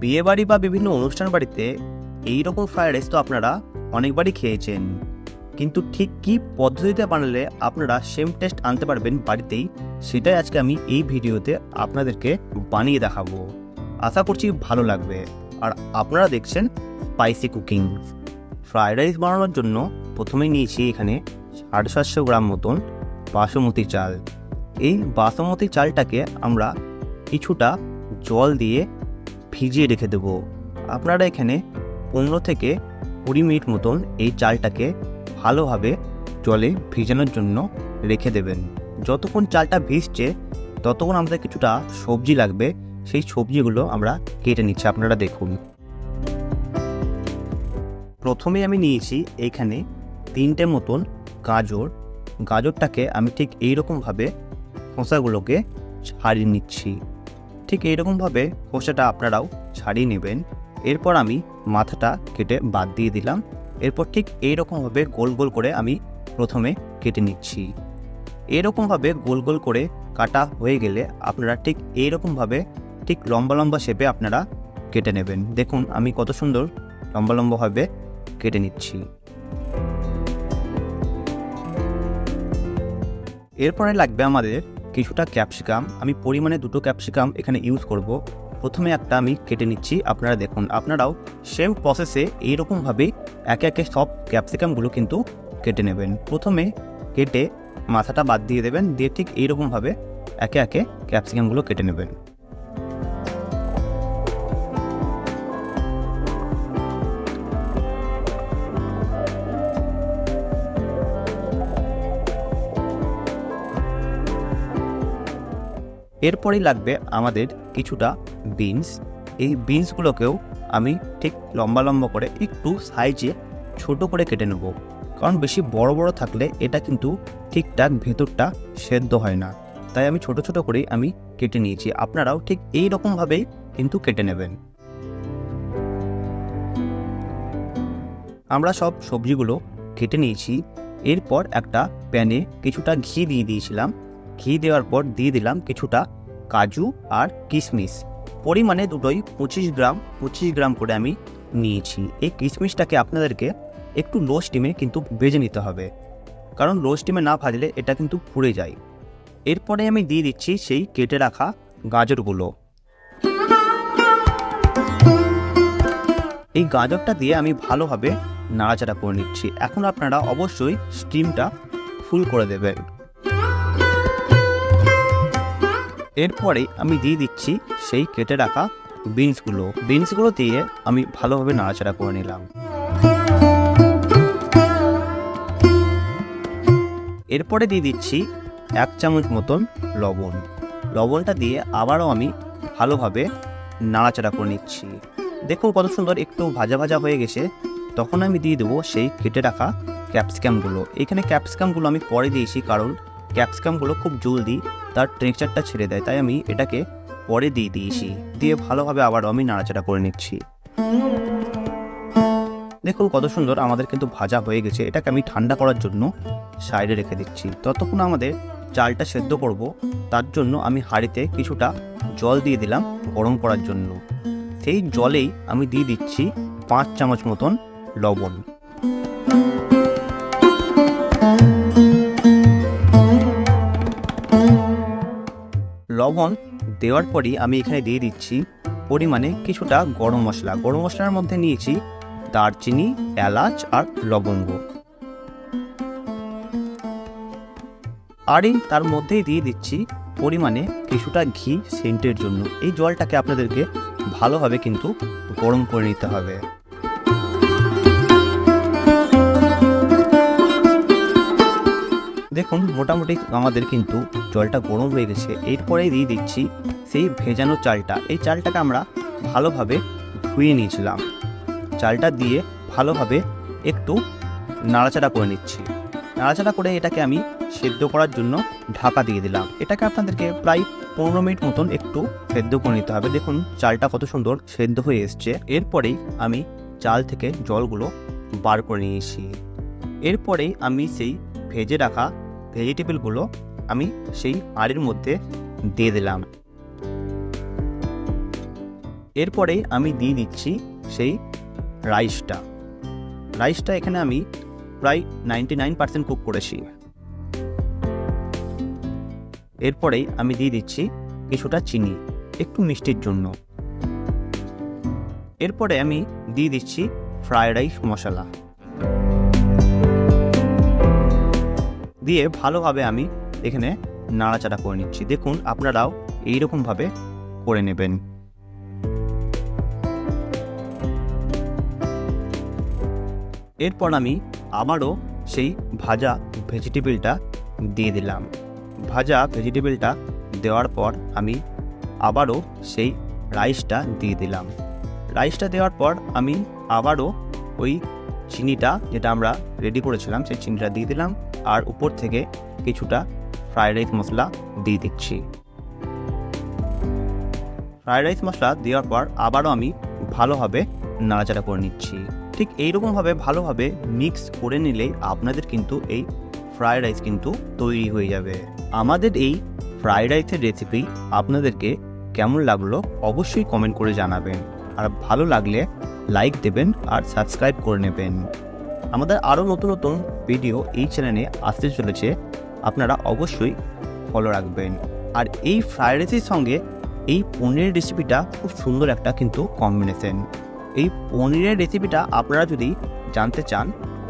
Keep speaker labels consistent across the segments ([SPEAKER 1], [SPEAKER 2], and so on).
[SPEAKER 1] বিয়েবাড়ি বা বিভিন্ন অনুষ্ঠান বাড়িতে এই রকম ফ্রায়েড রাইস তো আপনারা অনেকবারই খেয়েছেন। কিন্তু ঠিক কী পদ্ধতিতে বানালে আপনারা সেম টেস্ট আনতে পারবেন বাড়িতেই, সেটাই আজকে আমি এই ভিডিওতে আপনাদেরকে বানিয়ে দেখাবো। আশা করছি ভালো লাগবে। আর আপনারা দেখছেন স্পাইসি কুকিং ফ্রায়েড রাইস বানানোর জন্য প্রথমে নিয়েছি এখানে সাড়ে সাতশো গ্রাম মতন বাসমতি চাল। এই বাসমতি চালটাকে আমরা কিছুটা জল দিয়ে ভিজিয়ে রেখে দেবো। আপনারা এখানে পনেরো থেকে কুড়ি মিনিট মতন এই চালটাকে ভালোভাবে জলে ভিজানোর জন্য রেখে দেবেন। যতক্ষণ চালটা ভিজছে, ততক্ষণ আমাদের কিছুটা সবজি লাগবে। সেই সবজিগুলো আমরা কেটে নিচ্ছি। আপনারা দেখুন। প্রথমে আমি নিয়েছি এইখানে তিনটে মতন গাজর। গাজরটাকে আমি ঠিক এইরকমভাবে খোসাগুলোকে ছাড়িয়ে নিচ্ছি। ঠিক এইরকমভাবে খোসাটা আপনারাও ছাড়িয়ে নেবেন। এরপর আমি মাথাটা কেটে বাদ দিয়ে দিলাম। এরপর ঠিক এইরকমভাবে গোল গোল করে আমি প্রথমে কেটে নিচ্ছি। এরকমভাবে গোল গোল করে কাটা হয়ে গেলে আপনারা ঠিক এইরকমভাবে ঠিক লম্বা লম্বা শেপে আপনারা কেটে নেবেন। দেখুন, আমি কত সুন্দর লম্বা লম্বাভাবে কেটে নিচ্ছি। এরপরে লাগবে আমাদের কিছুটা ক্যাপসিকাম আমি পরিমাণে দুটো ক্যাপসিকাম এখানে ইউজ করব। প্রথমে একটা আমি কেটে নিচ্ছি, আপনারা দেখুন। আপনারাও সেম প্রসেসে এইরকমভাবে একে একে সব ক্যাপসিকামগুলো কিন্তু কেটে নেবেন। প্রথমে কেটে মাথাটা বাদ দিয়ে দেবেন, দিয়ে ঠিক এইরকমভাবে একে একে ক্যাপসিকামগুলো কেটে নেবেন। এরপরেই লাগবে আমাদের কিছুটা বিনস এই বিনসগুলোকেও আমি ঠিক লম্বা লম্বা করে একটু সাইজে ছোট করে কেটে নেব। কারণ বেশি বড় বড় থাকলে এটা কিন্তু ঠিকঠাক ভেতরটা সেদ্ধ হয় না। তাই আমি ছোট ছোট করেই আমি কেটে নিয়েছি। আপনারাও ঠিক এই রকমভাবেই কিন্তু কেটে নেবেন। আমরা সব সবজিগুলো কেটে নিয়েছি। এরপর একটা প্যানে কিছুটা ঘি দিয়ে দিয়েছিলাম। ঘি দেওয়ার পর দিয়ে দিলাম কিছুটা কাজু আর কিশমিশ। পরিমাণে দুটোই পঁচিশ গ্রাম পঁচিশ গ্রাম করে আমি নিয়েছি। এই কিশমিশটাকে আপনাদেরকে একটু লো স্টিমে কিন্তু ভেজে নিতে হবে। কারণ লো স্টিমে না ভাজলে এটা কিন্তু পুড়ে যায়। এরপরে আমি দিয়ে দিচ্ছি সেই কেটে রাখা গাজরগুলো। এই গাজরটা দিয়ে আমি ভালোভাবে নাড়াচাড়া করে নিচ্ছি। এখন আপনারা অবশ্যই স্টিমটা ফুল করে দেবেন। এরপরে আমি দিয়ে দিচ্ছি সেই কেটে রাখা বিনসগুলো। বিনসগুলো দিয়ে আমি ভালোভাবে নাড়াচাড়া করে নিলাম। এরপরে দিয়ে দিচ্ছি এক চামচ মতন লবণ। লবণটা দিয়ে আবারও আমি ভালোভাবে নাড়াচাড়া করে নিচ্ছি। দেখুন কত সুন্দর একটু ভাজা ভাজা হয়ে গেছে। তখন আমি দিয়ে দেবো সেই কেটে রাখা ক্যাপসিকামগুলো। এখানে ক্যাপসিকামগুলো আমি পরে দিয়েছি কারণ ক্যাপসিকামগুলো খুব জলদি তার টেক্সচারটা ছেড়ে দেয়, তাই আমি এটাকে পরে দিয়ে দিয়েছি। দিয়ে ভালোভাবে আবার আমি নাড়াচাড়া করে নিচ্ছি। দেখুন কত সুন্দর আমাদের কিন্তু ভাজা হয়ে গেছে। এটাকে আমি ঠান্ডা করার জন্য সাইডে রেখে দিচ্ছি। ততক্ষণ আমাদের চালটা সেদ্ধ করব। তার জন্য আমি হাঁড়িতে কিছুটা জল দিয়ে দিলাম গরম করার জন্য। সেই জলেই আমি দিয়ে দিচ্ছি পাঁচ চামচ মতন লবণ। লবণ দেওয়ার পরই আমি এখানে দিয়ে দিচ্ছি পরিমাণে কিছুটা গরম মশলা। গরম মশলার মধ্যে নিয়েছি দারচিনি, এলাচ আর লবঙ্গ। আর এই তার মধ্যেই দিয়ে দিচ্ছি পরিমাণে কিছুটা ঘি সেন্টের জন্য। এই জলটাকে আপনাদেরকে ভালোভাবে কিন্তু গরম করে নিতে হবে। দেখুন, মোটামুটি আমাদের কিন্তু জলটা গরম হয়ে গেছে। এরপরেই দিয়ে দিচ্ছি সেই ভেজানো চালটা। এই চালটাকে আমরা ভালোভাবে ধুয়ে নিয়েছিলাম। চালটা দিয়ে ভালোভাবে একটু নাড়াচাড়া করে নিচ্ছি। নাড়াচাড়া করে এটাকে আমি সেদ্ধ করার জন্য ঢাকা দিয়ে দিলাম। এটাকে আপনাদেরকে প্রায় পনেরো মিনিট মতন একটু সেদ্ধ করে নিতে হবে। দেখুন, চালটা কত সুন্দর সেদ্ধ হয়ে এসছে। এরপরেই আমি চাল থেকে জলগুলো বার করে নিয়েছি। এরপরেই আমি সেই ভেজে রাখা ভেজিটেবলগুলো আমি সেই হাঁড়ির মধ্যে দিয়ে দিলাম। এরপরে আমি দিয়ে দিচ্ছি সেই রাইসটা। রাইসটা এখানে আমি প্রায় নাইনটি নাইন পার্সেন্ট কুক করেছি। এরপরেই আমি দিয়ে দিচ্ছি কিছুটা চিনি, একটু মিষ্টির জন্য। এরপরে আমি দিয়ে দিচ্ছি ফ্রায়েড রাইস মশলা। দিয়ে ভালোভাবে আমি এখানে নাড়াচাড়া করে নিচ্ছি। দেখুন, আপনারাও এইরকমভাবে করে নেবেন। এরপর আমি আবারও সেই ভাজা ভেজিটেবিলটা দিয়ে দিলাম। ভাজা ভেজিটেবিলটা দেওয়ার পর আমি আবারও সেই রাইসটা দিয়ে দিলাম। রাইসটা দেওয়ার পর আমি আবারও ওই চিনিটা, যেটা আমরা রেডি করেছিলাম, সেই চিনিটা দিয়ে দিলাম। আর উপর থেকে কিছুটা ফ্রায়েড রাইস মশলা দিয়ে দিচ্ছি। ফ্রায়েড রাইস মশলা দেওয়ার পর আবারও আমি ভালোভাবে নাড়াচাড়া করে নিচ্ছি। ঠিক এইরকমভাবে ভালোভাবে মিক্স করে নিলেই আপনাদের কিন্তু এই ফ্রায়েড রাইস কিন্তু তৈরি হয়ে যাবে। আমাদের এই ফ্রায়েড রাইসের রেসিপি আপনাদেরকে কেমন লাগল অবশ্যই কমেন্ট করে জানাবেন। আর ভালো লাগলে লাইক দেবেন আর সাবস্ক্রাইব করে নেবেন। আমাদের আরও নতুন নতুন ভিডিও এই চ্যানেলে আসতে চলেছে, আপনারা অবশ্যই ফলো রাখবেন। আর এই ফ্রায়েড রাইসের সঙ্গে এই পনিরের রেসিপিটা খুব সুন্দর একটা কিন্তু কম্বিনেশন এই পনিরের রেসিপিটা আপনারা যদি জানতে চান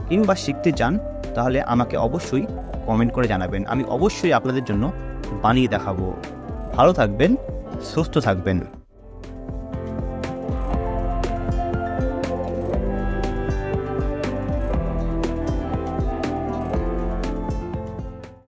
[SPEAKER 1] কিংবা শিখতে চান, তাহলে আমাকে অবশ্যই কমেন্ট করে জানাবেন। আমি অবশ্যই আপনাদের জন্য বানিয়ে দেখাবো। ভালো থাকবেন, সুস্থ থাকবেন।